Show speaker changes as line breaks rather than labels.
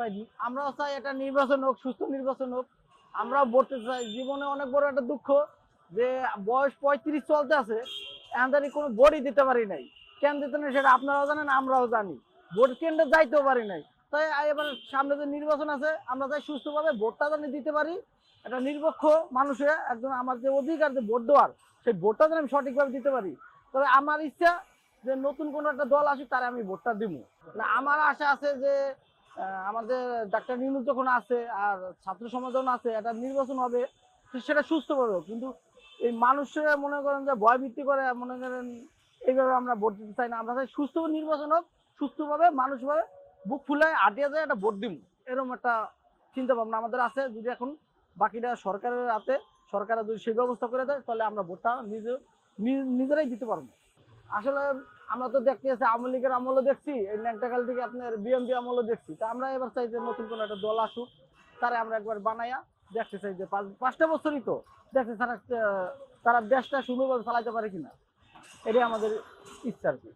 পাইনি। আমরাও চাই এটা নির্বাচন হোক, সুস্থ নির্বাচন হোক। আমরাও ভোটতে চাই। জীবনে অনেক বড় একটা দুঃখ যে বয়স পঁয়ত্রিশ চলতে আছে, এখানে কোনো ভোটই দিতে পারি নাই। কেন দিতে না সেটা আপনারাও জানেন, আমরাও জানি। ভোট কেন্দ্রে যাইতেও পারি নাই। তাই এবার সামনে যে নির্বাচন আছে, আমরা চাই সুস্থভাবে ভোটটা জানি দিতে পারি। একটা নিরপেক্ষ মানুষে একজন আমার যে অধিকার, যে ভোট দেওয়ার, সেই ভোটটা যেন আমি সঠিকভাবে দিতে পারি। তবে আমার ইচ্ছা যে নতুন কোনো একটা দল আসুক, তারে আমি ভোটটা দিব না আমার আশা আছে যে আমাদের ডাক্তার নিউজ যখন আছে আর ছাত্র সমাজ যখন আছে একটা নির্বাচন হবে সেটা সুস্থভাবে হোক কিন্তু এই মানুষেরা মনে করেন যে ভয় ভিত্তি করে, মনে করেন এইভাবে আমরা ভোট দিতে চাই না। আমরা চাই সুস্থ নির্বাচন হোক, সুস্থভাবে, মানুষভাবে বুক ফুলায়, আটিয়া যায়, একটা ভোট দিব এরকম একটা চিন্তা ভাবনা আমাদের আছে। যদি এখন বাকিটা সরকারের হাতে, সরকার যদি সেই ব্যবস্থা করে দেয়, তাহলে আমরা ভোটটা নিজে নিজেরাই দিতে পারব। আসলে আমরা তো দেখতে আছি, আওয়ামী লীগের আমলও দেখছি, এই ন্যাংটাকাল থেকে আপনার বিএমপি আমলও দেখছি। তা আমরা এবার চাই যে নতুন কোনো একটা দল আসুক, তারা আমরা একবার বানাইয়া দেখতে চাই যে পাঁচ- পাঁচটা বছরই তো দেখতে তারা তারা দেশটা সুন্দরভাবে চালাইতে পারে কিনা। এটাই আমাদের ইচ্ছা আর কি।